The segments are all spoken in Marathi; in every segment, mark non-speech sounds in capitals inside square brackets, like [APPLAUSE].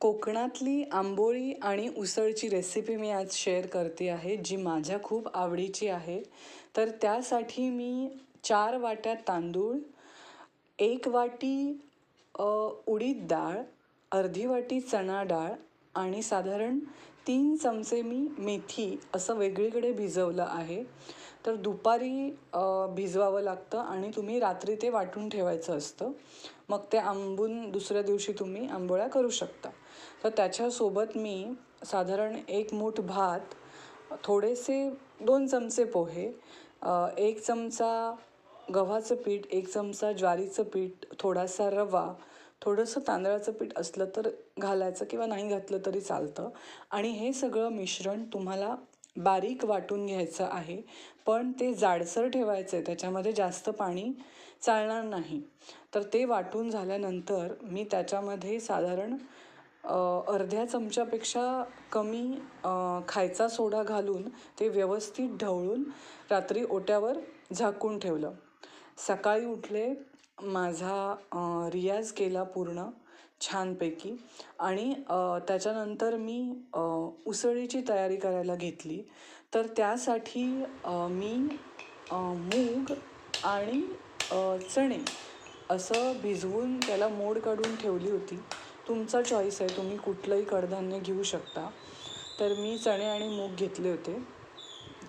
कोकणातली आंबोळी आणि उसळची रेसिपी मी आज शेअर करते आहे जी माझ्या खूप आवडीची आहे. तर त्यासाठी मी चार वाट्या तांदूळ एक वाटी उडीद डाळ अर्धी वाटी चणा डाळ आणि साधारण तीन चमचे मी मेथी असं वेगळीकडे भिजवलं आहे. तर दुपारी भिजवावं लागतं आणि तुम्ही रात्री ते वाटून ठेवायचं असतं. मग ते आंबून दुसऱ्या दिवशी तुम्ही आंबोळ्या करू शकता. तर त्याच्यासोबत मी साधारण एक मूठ भात थोडेसे दोन चमचे पोहे एक चमचा गव्हाचं पीठ एक चमचा ज्वारीचं पीठ थोडासा रवा थोडंसं तांदळाचं पीठ असलं तर घालायचं किंवा नाही घातलं तरी चालतं. आणि हे सगळं मिश्रण तुम्हाला बारीक वाटून घ्यायचं आहे पण ते जाडसर ठेवायचं आहे त्याच्यामध्ये जास्त पाणी चालणार नाही. तर ते वाटून झाल्यानंतर मी त्याच्यामध्ये साधारण अर्ध्या चमच्यापेक्षा कमी खायचा सोडा घालून ते व्यवस्थित ढवळून रात्री ओट्यावर झाकून ठेवलं. सकाळी उठले माझा रियाज केला पूर्ण छानपैकी आणि त्याच्यानंतर मी उसळीची तयारी करायला घेतली. तर त्यासाठी मी मूग आणि चणे असं भिजवून त्याला मोड काढून ठेवली होती. तुमचा चॉईस आहे. तुम्ही कुठलंही कडधान्य घेऊ शकता. तर मी चणे आणि मूग घेतले होते.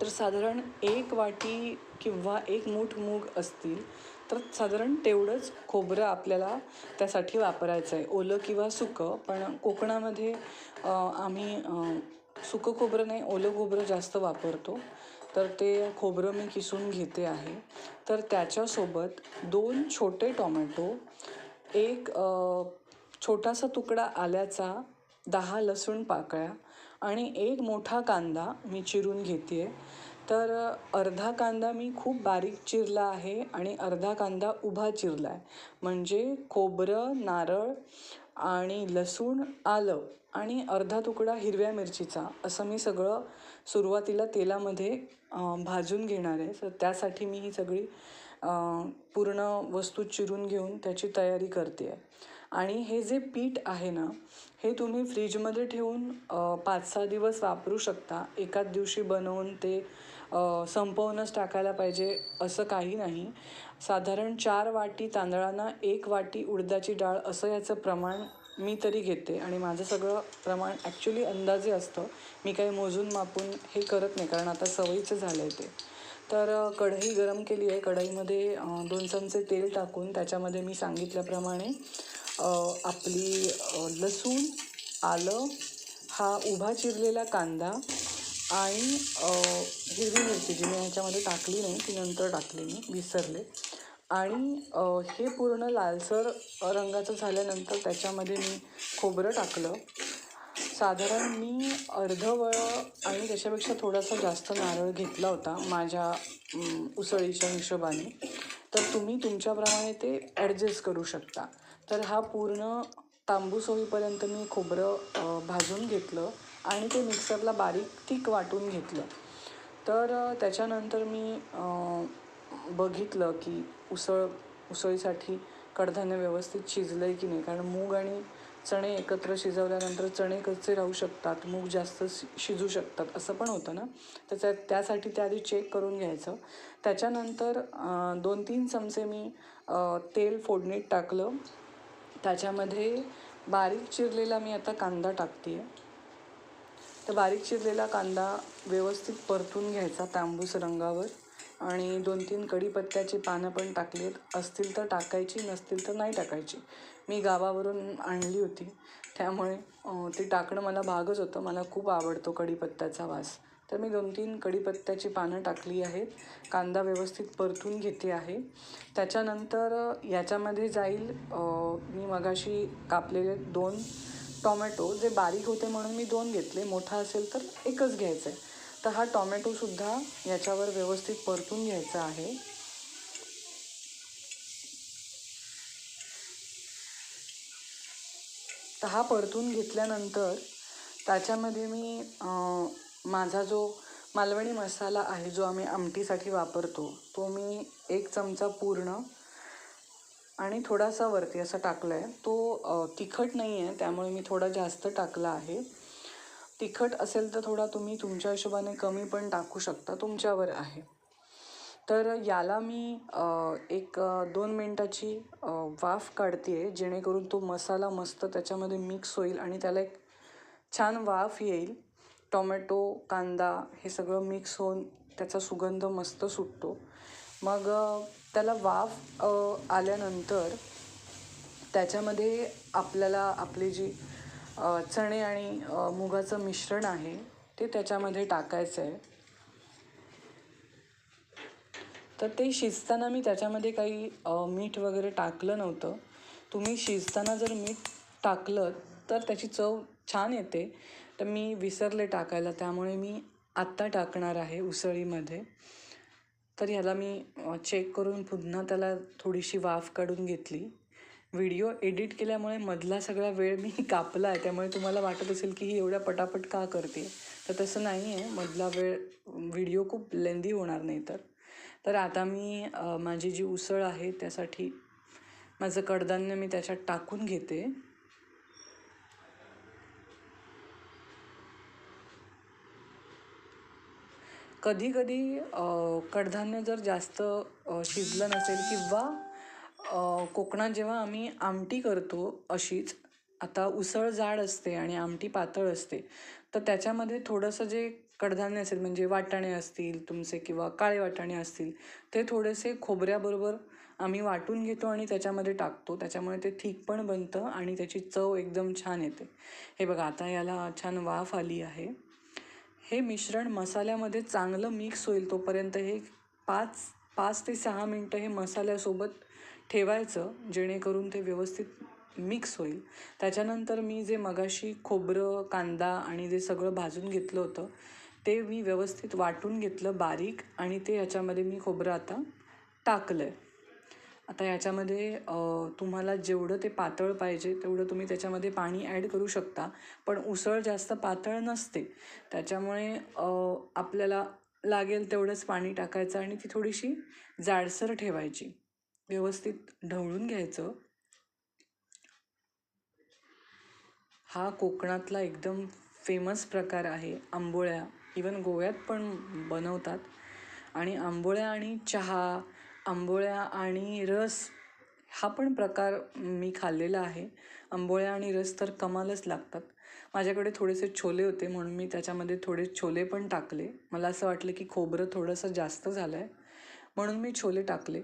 तर साधारण एक वाटी किंवा एक मूठ मूग असतील तर साधारण तेवढंच खोबरं आपल्याला त्यासाठी वापरायचं आहे. ओलं किंवा सुकं पण कोकणामध्ये आम्ही सुकं खोबरं नाही ओलं खोबरं जास्त वापरतो. तर ते खोबरं मी किसून घेते आहे. तर त्याच्यासोबत दोन छोटे टॉमॅटो एक छोटासा तुकडा आल्याचा दहा लसूण पाकळ्या आणि एक मोठा कांदा मी चिरून घेते आहे तर अर्धा कांदा मी खूप बारीक चिरला आहे आणि अर्धा कांदा उभा चिरला आहे म्हणजे खोबरं नारळ आणि लसूण आलं आणि अर्धा तुकडा हिरव्या मिरचीचा. असं मी सगळं सुरुवातीला तेलामध्ये भाजून घेणार आहे. तर त्यासाठी मी ही सगळी पूर्ण वस्तू चिरून घेऊन त्याची तयारी करते आहे आणि हे जे पीठ आहे ना हे तुम्ही फ्रीजमध्ये ठेवून पाच सहा दिवस वापरू शकता. एकाच दिवशी बनवून ते संपवूनच टाकायला पाहिजे असं काही नाही. साधारण चार वाटी तांदळांना एक वाटी उडदाची डाळ असं याचं प्रमाण मी तरी घेते. आणि माझं सगळं प्रमाण ॲक्च्युली अंदाजे असतं. मी काही मोजून मापून हे करत नाही कारण आता सवयीचं झालं आहे ते. तर कढई गरम केली आहे. कढईमध्ये दोन चमचे तेल टाकून त्याच्यामध्ये मी सांगितल्याप्रमाणे आपली लसूण आलं हा उभा चिरलेला कांदा आणि हिरवी मिरची जी मी ह्याच्यामध्ये टाकली नाही ती नंतर टाकली मी विसरले. आणि हे पूर्ण लालसर रंगाचं झाल्यानंतर त्याच्यामध्ये मी खोबरं टाकलं. साधारण मी अर्धवळं आणि त्याच्यापेक्षा थोडासा जास्त नारळ घेतला होता माझ्या उसळीच्या हिशोबाने. तर तुम्ही तुमच्याप्रमाणे ते ॲडजस्ट करू शकता. तर हा पूर्ण तांबूस होईपर्यंत मी खोबरं भाजून घेतलं आणि ते मिक्सरला बारीक तीक वाटून घेतलं. तर त्याच्यानंतर मी बघितलं की उसळ उसळीसाठी कडधान्य व्यवस्थित शिजलं आहे की नाही? कारण मूग आणि चणे एकत्र शिजवल्यानंतर चणे कच्चे राहू शकतात मूग जास्त शि शिजू शकतात असं पण होतं ना? त्याच्या त्यासाठी ते आधी चेक करून घ्यायचं. त्याच्यानंतर दोन तीन चमचे मी तेल फोडणीत टाकलं. त्याच्यामध्ये बारीक चिरलेला मी आता कांदा टाकते आहे तर बारीक चिरलेला कांदा व्यवस्थित परतून घ्यायचा तांबूस रंगावर. आणि दोन तीन कढीपत्त्याची पानं पण टाकली आहेत असतील तर टाकायची नसतील तर नाही टाकायची. मी गावावरून आणली होती. त्यामुळे ती टाकणं मला भागच होतं. मला खूप आवडतो कढीपत्त्याचा वास. तर मी दोन तीन कढीपत्त्याची पानं टाकली आहेत. कांदा व्यवस्थित परतून घेते आहे. त्याच्यानंतर याच्यामध्ये जाईल मी मगाशी कापलेले दोन टॉमॅटो. जे बारीक होते म्हणून मी दोन घेतले. मोठा असेल तर एकच घ्यायचं आहे तर हा टॉमॅटोसुद्धा याच्यावर व्यवस्थित परतून घ्यायचा आहे. तर हा परतून घेतल्यानंतर त्याच्यामध्ये मी माझा जो मालवणी मसाला आहे जो आम्ही आमटीसाठी वापरतो तो मी एक चमचा पूर्ण आणि थोडासा वरती असा टाकला आहे तो तिखट नाही आहे त्यामुळे मी थोडा जास्त टाकला आहे. तिखट असेल तर थोडा तुम्ही तुमच्या हिशोबाने कमी पण टाकू शकता तुमच्यावर आहे. तर याला मी एक दोन मिनटाची वाफ काढते आहे जेणेकरून तो मसाला मस्त त्याच्यामध्ये मिक्स होईल आणि त्याला एक छान वाफ येईल. टोमॅटो कांदा हे सगळं मिक्स होऊन त्याचा सुगंध मस्त सुटतो. मग त्याला वाफ आल्यानंतर त्याच्यामध्ये आपल्याला आपली जी चणे आणि मुगाचं मिश्रण आहे ते त्याच्यामध्ये टाकायचं आहे तर ते शिजताना मी त्याच्यामध्ये काही मीठ वगैरे टाकलं नव्हतं. तुम्ही शिजताना जर मीठ टाकलं तर त्याची चव छान येते. तर मी विसरले टाकायला त्यामुळे मी आत्ता टाकणार आहे उसळीमध्ये. तर ह्याला मी चेक करून पुन्हा त्याला थोडीशी वाफ काढून घेतली. व्हिडिओ एडिट केल्यामुळे मधला सगळा वेळ मी [LAUGHS] कापला आहे त्यामुळे तुम्हाला वाटत असेल की ही एवढ्या पटापट का करते? तर तसं नाही आहे मधला वेळ व्हिडिओ खूप लेंदी होणार नाही तर. तर आता मी माझी जी उसळ आहे त्यासाठी माझं कडधान्य मी त्याच्यात टाकून घेते. कधी कधी कडधान्य जर जास्त शिजलं नसेल किंवा कोकणात जेव्हा आम्ही आमटी करतो अशीच आता उसळ जाड असते आणि आमटी पातळ असते तर त्याच्यामध्ये थोडंसं जे कडधान्य असेल म्हणजे वाटाणे असतील तुमचे किंवा काळे वाटाणे असतील ते थोडेसे खोबऱ्याबरोबर आम्ही वाटून घेतो आणि त्याच्यामध्ये टाकतो. त्याच्यामुळे ते ठीक पण बनतं आणि त्याची चव एकदम छान येते. हे बघा आता याला छान वाफ आली आहे. हे मिश्रण मसाल्यामध्ये चांगलं मिक्स होईल तोपर्यंत हे पाच पाच ते सहा मिनटं हे मसाल्यासोबत ठेवायचं जेणेकरून ते व्यवस्थित मिक्स होईल. त्याच्यानंतर मी जे मगाशी खोबरं कांदा आणि जे सगळं भाजून घेतलं होतं ते मी व्यवस्थित वाटून घेतलं बारीक आणि ते याच्यामध्ये मी खोबरं आता टाकलं आहे आता याच्यामध्ये तुम्हाला जेवढं ते पातळ पाहिजे तेवढं तुम्ही त्याच्यामध्ये पाणी ॲड करू शकता. पण उसळ जास्त पातळ नसते. त्याच्यामुळे आपल्याला लागेल तेवढंच पाणी टाकायचं आणि ती थोडीशी जाडसर ठेवायची. व्यवस्थित ढवळून घ्यायचं. हा कोकणातला एकदम फेमस प्रकार आहे. आंबोळ्या. इवन गोव्यात पण बनवतात. आणि आंबोळ्या आणि चहा आंबोळ्या आणि रस हा पण प्रकार मी खाल्लेला आहे. आंबोळ्या आणि रस तर कमालच लागतात. माझ्याकडे थोडेसे छोले होते म्हणून मी त्याच्यामध्ये थोडे छोले पण टाकले. मला असं वाटलं की खोबरं थोडंसं जास्त झालं आहे म्हणून मी छोले टाकले.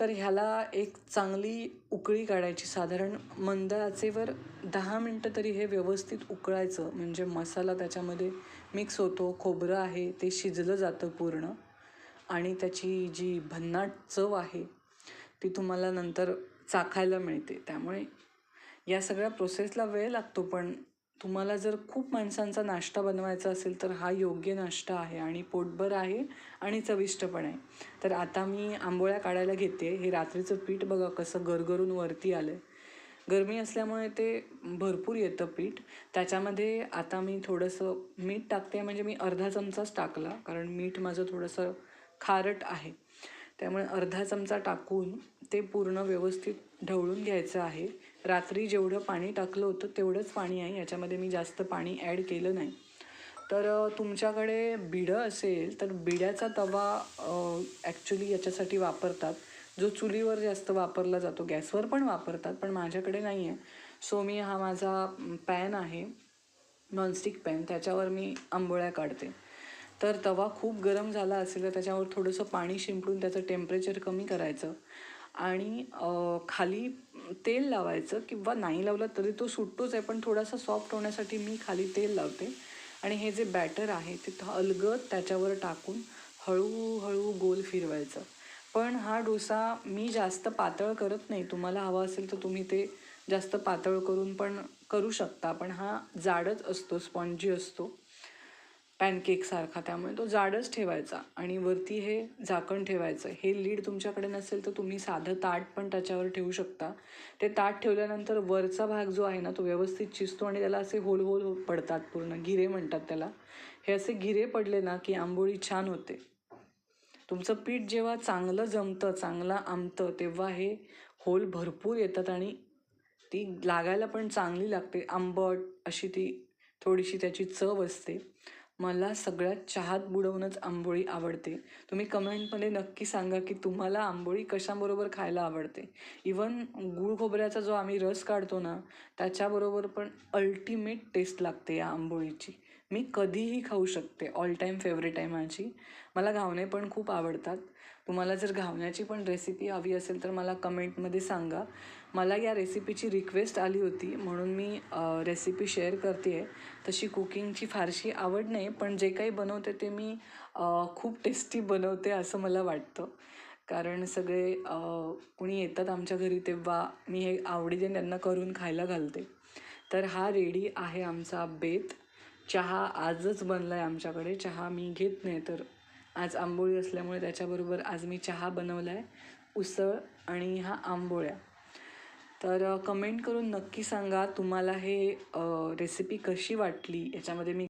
तर ह्याला एक चांगली उकळी काढायची साधारण मंद आचेवर दहा मिनटं तरी हे व्यवस्थित उकळायचं. म्हणजे मसाला त्याच्यामध्ये मिक्स होतो खोबरं आहे ते शिजलं जातं पूर्ण. आणि त्याची जी भन्नाट चव आहे ती तुम्हाला नंतर चाखायला मिळते. त्यामुळे या सगळ्या प्रोसेसला वेळ लागतो पण तुम्हाला जर खूप माणसांचा नाश्ता बनवायचा असेल तर हा योग्य नाश्ता आहे आणि पोटभर आहे आणि चविष्ट पण आहे तर आता मी आंबोळ्या काढायला घेते. हे रात्रीचं पीठ बघा कसं गरगरून वरती आलं आहे गरमी असल्यामुळे ते भरपूर येतं पीठ. त्याच्यामध्ये आता मी थोडंसं मीठ टाकते म्हणजे मी अर्धा चमचाच टाकला कारण मीठ माझं थोडंसं खारट आहे. त्यामुळे अर्धा चमचा टाकून ते पूर्ण व्यवस्थित ढवळून घ्यायचं आहे. रात्री जेवढं पाणी टाकलं होतं तेवढंच पाणी आहे. याच्यामध्ये मी जास्त पाणी ॲड केलं नाही. तर तुमच्याकडे बिडं असेल तर बिड्याचा तवा ॲक्च्युली याच्यासाठी वापरतात. जो चुलीवर जास्त वापरला जातो गॅसवर पण वापरतात पण माझ्याकडे नाही आहे सो मी हा माझा पॅन आहे नॉनस्टिक पॅन त्याच्यावर मी आंबोळ्या काढते. तर तवा खूप गरम झाला असेल तर त्याच्यावर थोडंसं पाणी शिंपडून त्याचं टेम्परेचर कमी करायचं. आणि खाली तेल लावायचं किंवा नाही लावलं तरी तो सुटतोच आहे पण थोडासा सॉफ्ट होण्यासाठी मी खाली तेल लावते. आणि हे जे बॅटर आहे ते अलगद त्याच्यावर टाकून हळूहळू गोल फिरवायचं. पण हा डोसा मी जास्त पातळ करत नाही. तुम्हाला हवा असेल तर तुम्ही ते जास्त पातळ करून पण करू शकता. पण हा जाडच असतो स्पॉन्जी असतो. पॅनकेकसारखा त्यामुळे तो जाडच ठेवायचा आणि वरती हे झाकण ठेवायचं. हे लीड तुमच्याकडे नसेल तर तुम्ही साधं ताट पण त्याच्यावर ठेवू शकता. ते ताट ठेवल्यानंतर वरचा भाग जो आहे ना तो व्यवस्थित शिजतो आणि त्याला असे होल होल पडतात पूर्ण. गिरे म्हणतात त्याला. हे असे गिरे पडले ना की आंबोळी छान होते. तुमचं पीठ जेव्हा चांगलं जमतं चांगलं आमतं तेव्हा हे होल भरपूर येतात आणि ती लागायला पण चांगली लागते. आंबट अशी ती थोडीशी त्याची चव असते. मला सगळ्यात चहात बुडवूनच आंबोळी आवडते. तुम्ही कमेंटमध्ये नक्की सांगा की तुम्हाला आंबोळी कशाबरोबर खायला आवडते. इवन गुळ खोबऱ्याचा जो आम्ही रस काढतो ना त्याच्याबरोबर पण अल्टिमेट टेस्ट लागते या आंबोळीची. मी कधीही खाऊ शकते. ऑल टाईम फेवरेट आहे माझी. मला घावणे पण खूप आवडतात. तुम्हाला जर घावण्याची पण रेसिपी हवी असेल तर मला कमेंटमध्ये सांगा. मला या रेसिपीची रिक्वेस्ट आली होती म्हणून मी रेसिपी शेअर करते आहे तशी कुकिंगची फारशी आवड नाही पण जे काही बनवते ते मी खूप टेस्टी बनवते असं मला वाटतं. कारण सगळे कुणी येतात आमच्या घरी तेव्हा मी हे आवडीने त्यांना करून खायला घालते. तर हा रेडी आहे आमचा बेत. चहा आजच बनला आहे आमच्याकडे. चहा मी घेत नाही तर आज आंबोळी असल्यामुळे त्याच्याबरोबर आज मी चहा बनवला आहे उसळ आणि ह्या आंबोळ्या. तर कमेंट करून नक्की सांगा तुम्हाला हे रेसिपी कशी वाटली? याच्यामध्ये मी